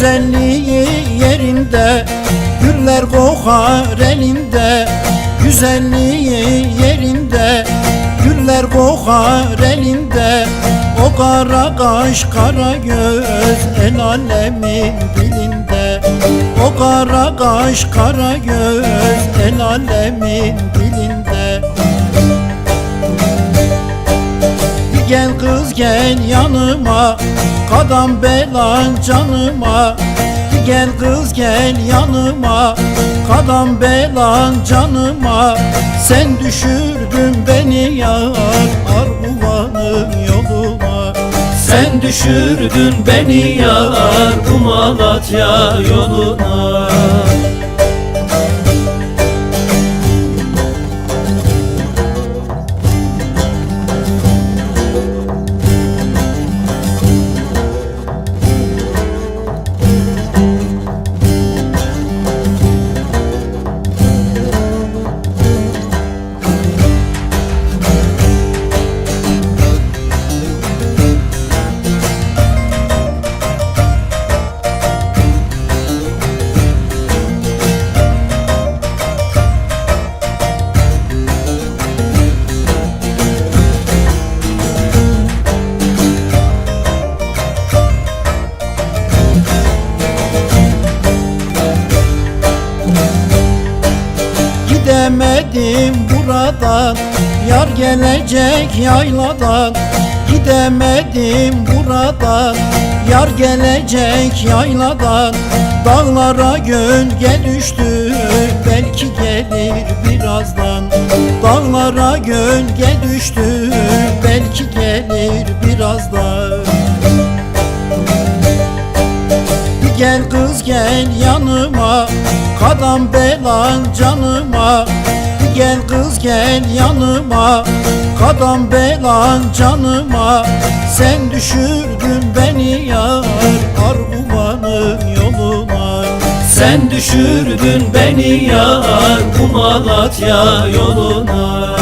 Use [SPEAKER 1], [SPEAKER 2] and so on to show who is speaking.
[SPEAKER 1] Güzelliği yerinde Güller kokar elinde. Güzelliği yerinde Güller kokar elinde. O kara kaş kara göz El alemin dilinde. O kara kaş kara göz El alemin dilinde Kız gel yanıma Kadam belan canıma. Gel kız gel yanıma Kadam belan canıma. Sen düşürdün beni yar Arguvanın yoluna
[SPEAKER 2] Sen düşürdün beni yar bu Malatya yoluna
[SPEAKER 1] Gidemedim buradan Yar gelecek yayladan. Gidemedim buradan Yar gelecek yayladan. Dağlara gölge düştü Belki gelir birazdan. Dağlara gölge düştü Belki gelir birazdan. Gel kız gel yanıma Kadam belan canıma Gel kız gel yanıma. Kadam belan canıma. Sen düşürdün beni yar Arguvanın yoluna.
[SPEAKER 2] Sen düşürdün beni yar bu Malatya yoluna